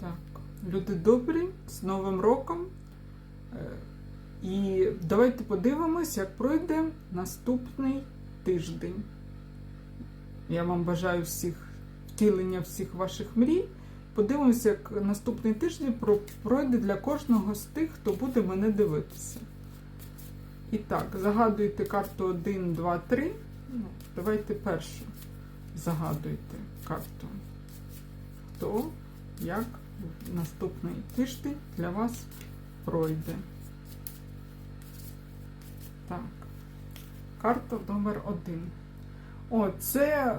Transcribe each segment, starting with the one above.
Так, люди добрі, з Новим роком. Е, І давайте подивимось, як пройде наступний тиждень. Я вам бажаю всіх втілення всіх ваших мрій. Подивимося, як наступний тиждень пройде для кожного з тих, хто буде мене дивитися. І так, загадуйте карту 1, 2, 3. Ну, давайте першу загадуйте карту. Хто, як наступний тиждень для вас пройде. Так. Карта номер один. О, це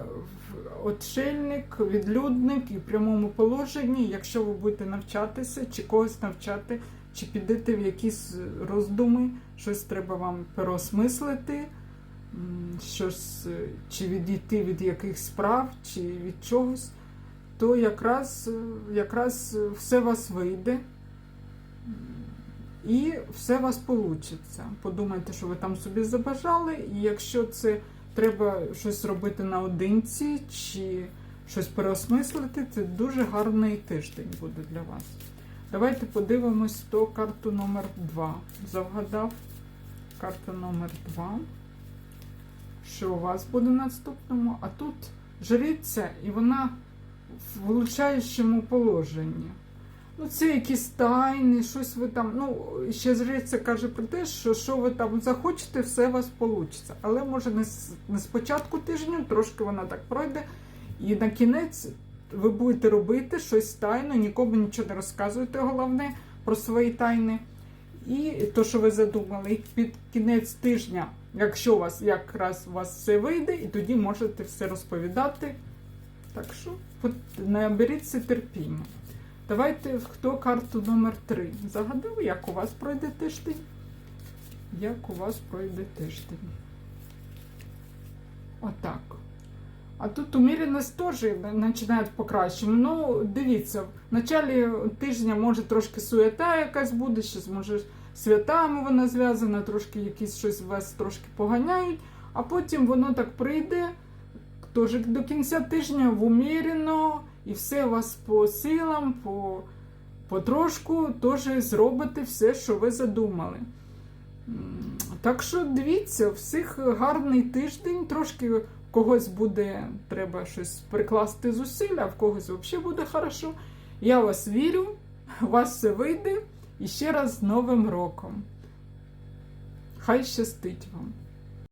отшельник, відлюдник і в прямому положенні. Якщо ви будете навчатися, чи когось навчати, чи підете в якісь роздуми, щось треба вам переосмислити, щось, е, чи відійти від якихось справ, чи від чогось, то якраз, якраз все вас вийде. І все у вас вийде. Подумайте, що ви там собі забажали, і якщо це треба щось робити наодинці чи щось переосмислити, це дуже гарний тиждень буде для вас. Давайте подивимось то карту номер 2. Завгадав карта номер 2. Що у вас буде наступному? А тут жриця, і вона в влучаючому положенні. Ну, це якісь тайни, щось ви там. Ну, ще жриця каже про те, що що ви там захочете, все у вас вийде. Але може не з, не з початку тижню, трошки вона так пройде. І на кінець ви будете робити щось тайно, нікому нічого не розказуєте, головне про свої тайни. І то, що ви задумали, під кінець тижня, якщо у вас якраз у вас все вийде, і тоді можете все розповідати. Так що наберіться терпіння. Давайте хто карту номер 3 загадав, як у вас пройде тиждень? Як у вас пройде тиждень? Отак. А тут уміряність теж починає покращити. Ну, дивіться, в началі тижня може трошки суета якась буде, щось може святами вона зв'язана, трошки якісь щось вас трошки поганяють, а потім воно так прийде. Тож до кінця тижня в умірено, і все у вас по силам, по, потрошку теж зробите все, що ви задумали. Так що дивіться, всіх гарний тиждень, трошки когось буде, треба щось прикласти зусилля, а в когось взагалі буде хорошо. Я вас вірю, у вас все вийде. І ще раз з Новим роком. Хай щастить вам!